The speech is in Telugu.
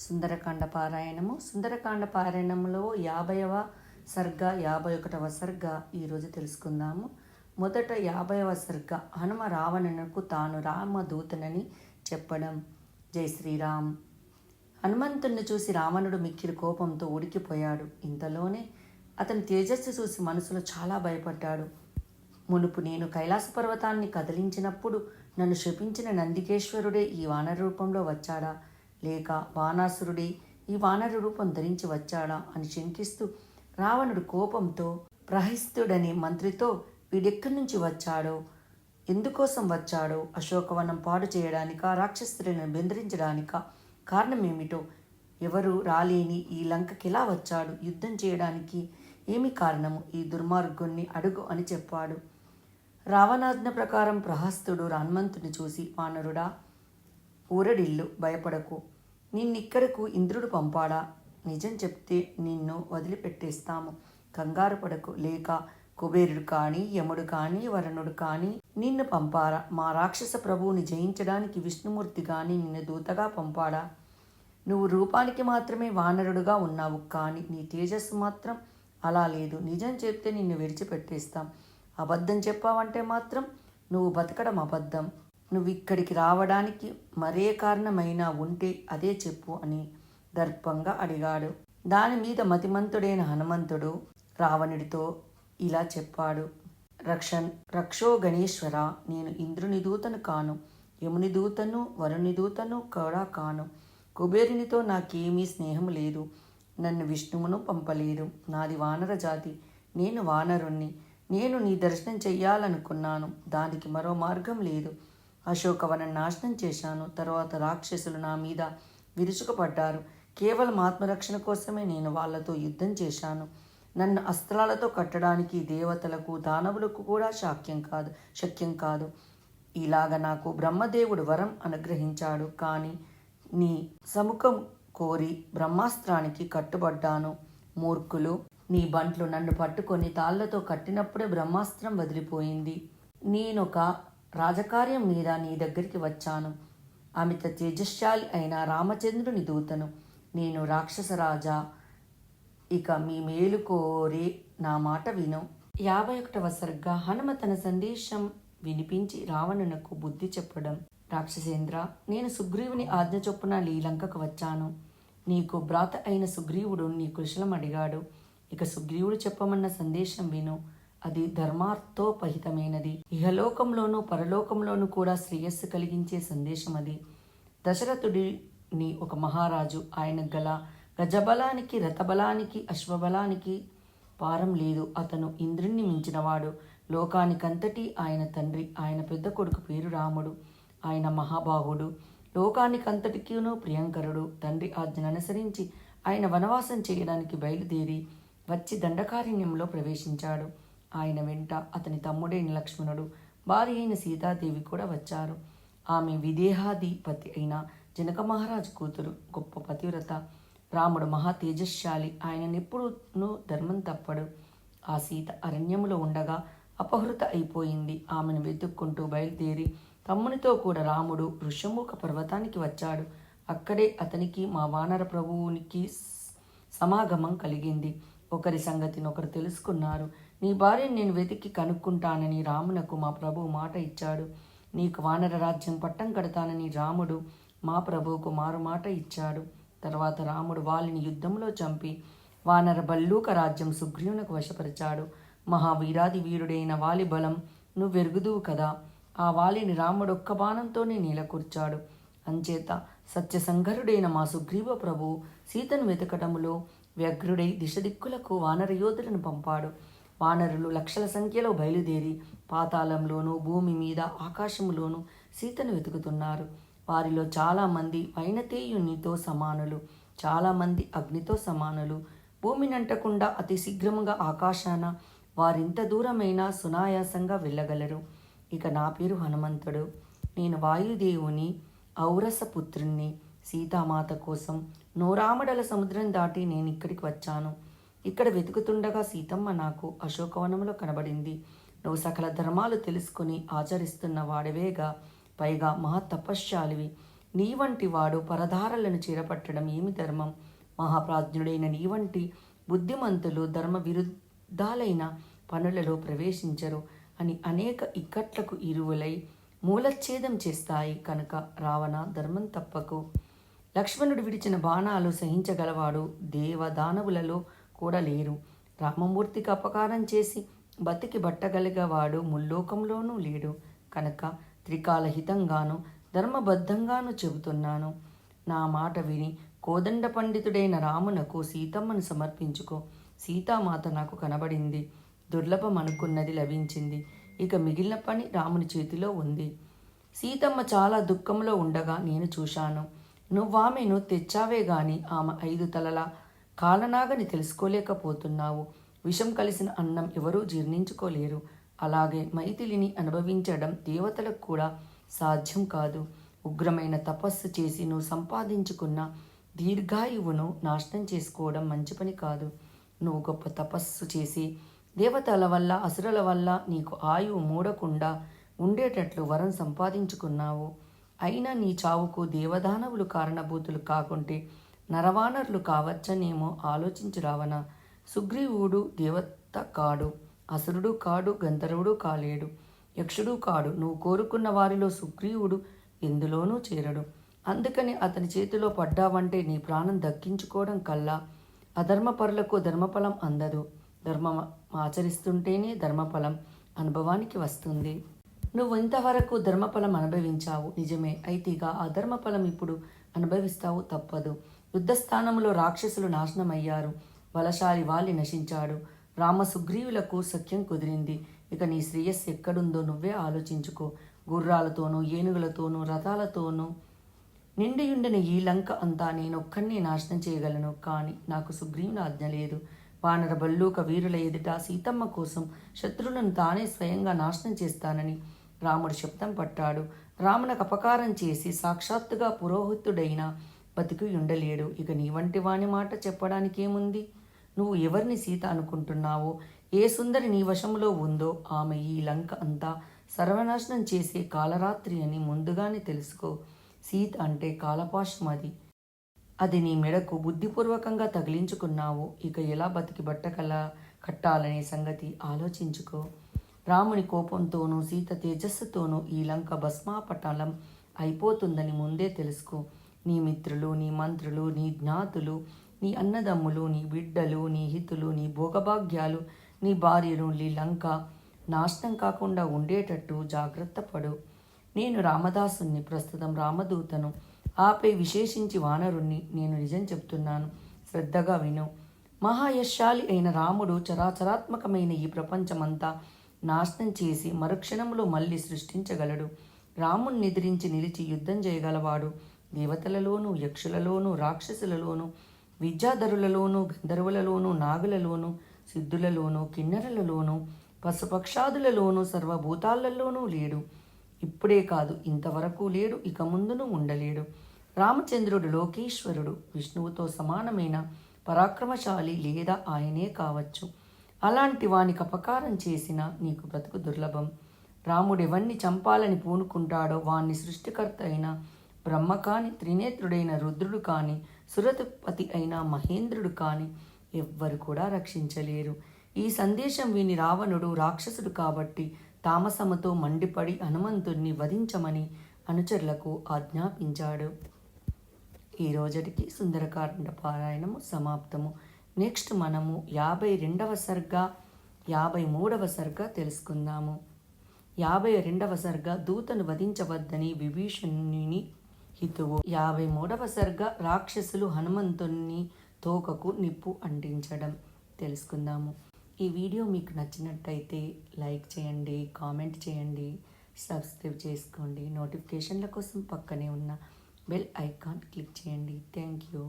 సుందరకాండ పారాయణము. సుందరకాండ పారాయణంలో యాభైవ సర్గ యాభై ఒకటవ సర్గ ఈరోజు తెలుసుకుందాము. మొదట యాభైవ సర్గ హనుమ రావణునకు తాను రామదూతనని చెప్పడం. జై శ్రీరామ్. హనుమంతుణ్ణి చూసి రావణుడు మిక్కిలి కోపంతో ఉడికిపోయాడు. ఇంతలోనే అతని తేజస్సు చూసి మనసులో చాలా భయపడ్డాడు. మునుపు నేను కైలాస పర్వతాన్ని కదిలించినప్పుడు నన్ను శపించిన నందికేశ్వరుడే ఈ వానర రూపంలో వచ్చాడా? లేక బాణాసురుడి ఈ వానర రూపం ధరించి వచ్చాడా అని శంకిస్తూ రావణుడు కోపంతో ప్రహస్తుడనే మంత్రితో వీడెక్కడి నుంచి వచ్చాడో? ఎందుకోసం వచ్చాడో? అశోకవనం పాడు చేయడానిక? రాక్షసులను బెదిరించడానిక? కారణమేమిటో? ఎవరు రాలేని ఈ లంకకిలా వచ్చాడు? యుద్ధం చేయడానికి ఏమి కారణము? ఈ దుర్మార్గుణ్ణి అడుగు అని చెప్పాడు. రావణాజ్ఞ ప్రకారం ప్రహస్తుడు హనుమంతుని చూసి వానరుడా ఊరడిల్లు భయపడకు. నిన్నిక్కడకు ఇంద్రుడు పంపాడా? నిజం చెప్తే నిన్ను వదిలిపెట్టేస్తాము. కంగారు పడకు. లేక కుబేరుడు కానీ యముడు కానీ వరుణుడు కానీ నిన్ను పంపారా? మా రాక్షస ప్రభువుని జయించడానికి విష్ణుమూర్తి కానీ నిన్ను దూతగా పంపాడా? నువ్వు రూపానికి మాత్రమే వానరుడుగా ఉన్నావు కానీ నీ తేజస్సు మాత్రం అలా లేదు. నిజం చెప్తే నిన్ను విడిచిపెట్టేస్తాం. అబద్ధం చెప్పావంటే మాత్రం నువ్వు బతకడం అబద్ధం. నువ్వు ఇక్కడికి రావడానికి మరే కారణమైనా ఉంటే అదే చెప్పు అని దర్పంగా అడిగాడు. దాని మీద మతిమంతుడైన హనుమంతుడు రావణుడితో ఇలా చెప్పాడు. రక్షన్ రక్షో గణేశ్వర నేను ఇంద్రుని దూతను కాను యముని దూతను వరుని దూతను కూడా కాను. కుబేరునితో నాకేమీ స్నేహం లేదు. నన్ను విష్ణువును పంపలేదు. నాది వానర జాతి. నేను వానరుణ్ణి. నేను నీ దర్శనం చెయ్యాలనుకున్నాను. దానికి మరో మార్గం లేదు. అశోకవనం నాశనం చేశాను. తర్వాత రాక్షసులు నా మీద విరుచుకుపడ్డారు. కేవలం ఆత్మరక్షణ కోసమే నేను వాళ్ళతో యుద్ధం చేశాను. నన్ను అస్త్రాలతో కట్టడానికి దేవతలకు దానవులకు కూడా శాక్యం కాదు శక్యం కాదు. ఇలాగ నాకు బ్రహ్మదేవుడు వరం అనుగ్రహించాడు. కానీ నీ సముఖం కోరి బ్రహ్మాస్త్రానికి కట్టుబడ్డాను. మూర్ఖులు నీ బంట్లు నన్ను పట్టుకొని తాళ్ళతో కట్టినప్పుడే బ్రహ్మాస్త్రం వదిలిపోయింది. నేనొక రాజకార్యం మీద నీ దగ్గరికి వచ్చాను. అమిత తేజశాలి అయిన రామచంద్రుని దూతను. నేను రాక్షసరాజా ఇక మీ మేలు కోరి నా మాట విను. యాభై ఒకటవ సరిగ్గా హనుమ తన సందేశం వినిపించి రావణునకు బుద్ధి చెప్పడం. రాక్షసేంద్ర నేను సుగ్రీవుని ఆజ్ఞ చొప్పున లీలంకకు వచ్చాను. నీకు భ్రాత అయిన సుగ్రీవుడు నీ కుశలం అడిగాడు. ఇక సుగ్రీవుడు చెప్పమన్న సందేశం విను. అది ధర్మార్థోపహితమైనది. ఇహలోకంలోనూ పరలోకంలోనూ కూడా శ్రేయస్సు కలిగించే సందేశం అది. దశరథుడిని ఒక మహారాజు ఆయన గల గజబలానికి రథబలానికి అశ్వబలానికి పారం లేదు. అతను ఇంద్రుణ్ణి మించినవాడు. లోకానికంతటి ఆయన తండ్రి ఆయన పెద్ద కొడుకు పేరు రాముడు ఆయన మహాబాహుడు. లోకానికంతటికీనూ ప్రియంకరుడు. తండ్రి ఆజ్ఞను అనుసరించి ఆయన వనవాసం చేయడానికి బయలుదేరి వచ్చి దండకారణ్యంలో ప్రవేశించాడు. ఆయన వెంట అతని తమ్ముడైన లక్ష్మణుడు భార్య అయిన సీతాదేవి కూడా వచ్చారు. ఆమె విదేహాధిపతి అయిన జనక మహారాజు కూతురు గొప్ప పతివ్రత. రాముడు మహా తేజశాలి ఆయననెప్పుడూ ధర్మం తప్పడు. ఆ సీత అరణ్యములో ఉండగా అపహృత అయిపోయింది. ఆమెను వెతుక్కుంటూ బయలుదేరి తమ్మునితో కూడా రాముడు ఋషముఖ పర్వతానికి వచ్చాడు. అక్కడే అతనికి మా వానర ప్రభువునికి సమాగమం కలిగింది. ఒకరి సంగతిని ఒకరు తెలుసుకున్నారు. నీ భార్యను నేను వెతికి కనుక్కుంటానని రామునకు మా ప్రభువు మాట ఇచ్చాడు. నీకు వానర రాజ్యం పట్టం కడతానని రాముడు మా ప్రభువుకు మారు మాట ఇచ్చాడు. తర్వాత రాముడు వాలిని యుద్ధంలో చంపి వానర బల్లూక రాజ్యం సుగ్రీవునకు వశపరిచాడు. మహావీరాది వీరుడైన వాలి బలం నువ్వెరుగుదువు కదా? ఆ వాలిని రాముడు ఒక్క బాణంతోనే నీలకూర్చాడు. అంచేత సత్యసంగరుడైన మా సుగ్రీవ ప్రభువు సీతను వెతకటములో వ్యగ్రుడై దిశ దిక్కులకు వానర యోధులను పంపాడు. వానరులు లక్షల సంఖ్యలో బయలుదేరి పాతాళంలోనూ భూమి మీద ఆకాశంలోనూ సీతను వెతుకుతున్నారు. వారిలో చాలామంది వైనతేయునితో సమానులు చాలామంది అగ్నితో సమానులు. భూమినంటకుండా అతి శీఘ్రముగా ఆకాశాన వారింత దూరమైనా సునాయాసంగా వెళ్ళగలరు. ఇక నా పేరు హనుమంతుడు. నేను వాయుదేవుని ఔరసపుత్రుణ్ణి సీతామాత కోసం నోరామడల సముద్రం దాటి నేను ఇక్కడికి వచ్చాను. ఇక్కడ వెతుకుతుండగా సీతమ్మ నాకు అశోకవనంలో కనబడింది. నువ్వు సకల ధర్మాలు తెలుసుకుని ఆచరిస్తున్న వాడివేగా పైగా మహా తపశ్శాలివి నీ వంటి వాడు పరధారలను చేరపట్టడం ఏమి ధర్మం? మహాప్రాజ్ఞుడైన నీ వంటి బుద్ధిమంతులు ధర్మ విరుద్ధాలైన పనులలో ప్రవేశించరు అని అనేక ఇక్కట్లకు ఇరువులై మూలచ్ఛేదం చేస్తాయి కనుక రావణ ధర్మం తప్పకు. లక్ష్మణుడు విడిచిన బాణాలు సహించగలవాడు దేవ దానవులలో కూడా లేరు. రామమూర్తికి అపకారం చేసి బతికి బట్టగలిగేవాడు ముల్లోకంలోనూ లేడు. కనుక త్రికాలహితంగాను ధర్మబద్ధంగాను చెబుతున్నాను. నా మాట విని కోదండ పండితుడైన రామునకు సీతమ్మను సమర్పించుకో. సీతామాత నాకు కనబడింది. దుర్లభం అనుకున్నది లభించింది. ఇక మిగిలిన పని రాముని చేతిలో ఉంది. సీతమ్మ చాలా దుఃఖంలో ఉండగా నేను చూశాను. నువ్వామెను తెచ్చావే గాని ఆమె ఐదు తలల కాలనాగని తెలుసుకోలేకపోతున్నావు. విషం కలిసిన అన్నం ఎవరూ జీర్ణించుకోలేరు. అలాగే మైథిలిని అనుభవించడం దేవతలకు కూడా సాధ్యం కాదు. ఉగ్రమైన తపస్సు చేసి నువ్వు సంపాదించుకున్న దీర్ఘాయువును నాశనం చేసుకోవడం మంచి పని కాదు. నువ్వు గొప్ప తపస్సు చేసి దేవతల వల్ల అసురుల వల్ల నీకు ఆయువు మూడకుండా ఉండేటట్లు వరం సంపాదించుకున్నావు. అయినా నీ చావుకు దేవదానవులు కారణభూతులు కాకుంటే నరవానరులు కావచ్చనేమో ఆలోచించి రావణ సుగ్రీవుడు దేవత కాడు అసురుడు కాడు గంధర్వుడు కాలేడు యక్షుడు కాడు. నువ్వు కోరుకున్న వారిలో సుగ్రీవుడు ఎందులోనూ చేరడు. అందుకని అతని చేతిలో పడ్డావంటే నీ ప్రాణం దక్కించుకోవడం కల్లా. అధర్మపరులకు ధర్మఫలం అందదు. ధర్మం ఆచరిస్తుంటేనే ధర్మఫలం అనుభవానికి వస్తుంది. నువ్వు ఇంతవరకు ధర్మఫలం అనుభవించావు. నిజమే. అయితే ఇక ఆ ధర్మఫలం ఇప్పుడు అనుభవిస్తావు తప్పదు. యుద్ధస్థానంలో రాక్షసులు నాశనమయ్యారు. బలశాలి వాలి నశించాడు. రామ సుగ్రీవులకు సఖ్యం కుదిరింది. ఇక నీ శ్రేయస్సు ఎక్కడుందో నువ్వే ఆలోచించుకో. గుర్రాలతోనూ ఏనుగులతోనూ రథాలతోనూ నిండియుండిన ఈ లంక అంతా నేనొక్కడినే నాశనం చేయగలను. కానీ నాకు సుగ్రీవుని ఆజ్ఞ లేదు. వానర బల్లూక వీరుల ఎదుట సీతమ్మ కోసం శత్రువులను తానే స్వయంగా నాశనం చేస్తానని రాముడు శబ్దం పట్టాడు. రామునకు అపకారం చేసి సాక్షాత్తుగా పురోహితుడైన బతికి ఉండలేడు. ఇక నీ వంటి వాని మాట చెప్పడానికి ఏముంది నువ్వు ఎవరిని సీత అనుకుంటున్నావో? ఏ సుందరి నీ వశంలో ఉందో ఆమె ఈ లంక అంతా సర్వనాశనం చేసే కాలరాత్రి అని ముందుగానే తెలుసుకో. సీత అంటే కాలపాశం అది. అది నీ మెడకు బుద్ధిపూర్వకంగా తగిలించుకున్నావు. ఇక ఎలా బతికి బట్టకల కట్టాలనే సంగతి ఆలోచించుకో. రాముని కోపంతోనూ సీత తేజస్సుతోనూ ఈ లంక భస్మాపటలం అయిపోతుందని ముందే తెలుసుకో. నీ మిత్రులు నీ మంత్రులు నీ జ్ఞాతులు నీ అన్నదమ్ములు నీ బిడ్డలు నీ హితులు నీ భోగభాగ్యాలు నీ భార్యను నీ లంక నాశనం కాకుండా ఉండేటట్టు జాగ్రత్త పడు. నేను రామదాసుని ప్రస్తుతం రామదూతను ఆపై విశేషించి వానరుణ్ణి నేను నిజం చెప్తున్నాను. శ్రద్ధగా విను. మహాయశాలి అయిన రాముడు చరాచరాత్మకమైన ఈ ప్రపంచమంతా నాశనం చేసి మరుక్షణంలో మళ్ళీ సృష్టించగలడు. రాముణ్ణి నిద్రించి నిలిచి యుద్ధం చేయగలవాడు. దేవతలలోనూ యక్షులలోనూ రాక్షసులలోనూ విద్యాధరులలోనూ గంధర్వులలోనూ నాగులలోనూ సిద్ధులలోనూ కిన్నెరలలోనూ పశుపక్షాదులలోనూ సర్వభూతాలలోనూ లేడు. ఇప్పుడే కాదు ఇంతవరకు లేడు ఇక ముందును ఉండలేడు. రామచంద్రుడు లోకేశ్వరుడు విష్ణువుతో సమానమైన పరాక్రమశాలి లేదా ఆయనే కావచ్చు. అలాంటి వానికి అపకారం చేసిన నీకు బ్రతుకు దుర్లభం. రాముడెవన్ని చంపాలని పూనుకుంటాడో వాణ్ణి సృష్టికర్త అయిన బ్రహ్మ కాని త్రినేత్రుడైన రుద్రుడు కాని సురతిపతి అయిన మహేంద్రుడు కాని ఎవ్వరు కూడా రక్షించలేరు. ఈ సందేశం విని రావణుడు రాక్షసుడు కాబట్టి తామసముతో మండిపడి హనుమంతుణ్ణి వధించమని అనుచరులకు ఆజ్ఞాపించాడు. ఈ రోజుటికి సుందరకాండ పారాయణము సమాప్తము. నెక్స్ట్ మనము యాభై రెండవ సర్గ యాభై మూడవ సర్గ తెలుసుకుందాము. యాభై రెండవ సర్గ దూతను వధించవద్దని విభీషణుని హితువు. యాభై మూడవ సర్గ రాక్షసులు హనుమంతుని తోకకు నిప్పు అంటించడం. తెలుసుకుందాము. ఈ వీడియో మీకు నచ్చినట్టయితే లైక్ చేయండి కామెంట్ చేయండి సబ్స్క్రైబ్ చేసుకోండి. నోటిఫికేషన్ల కోసం పక్కనే ఉన్న బెల్ ఐకాన్ క్లిక్ చేయండి. Thank you.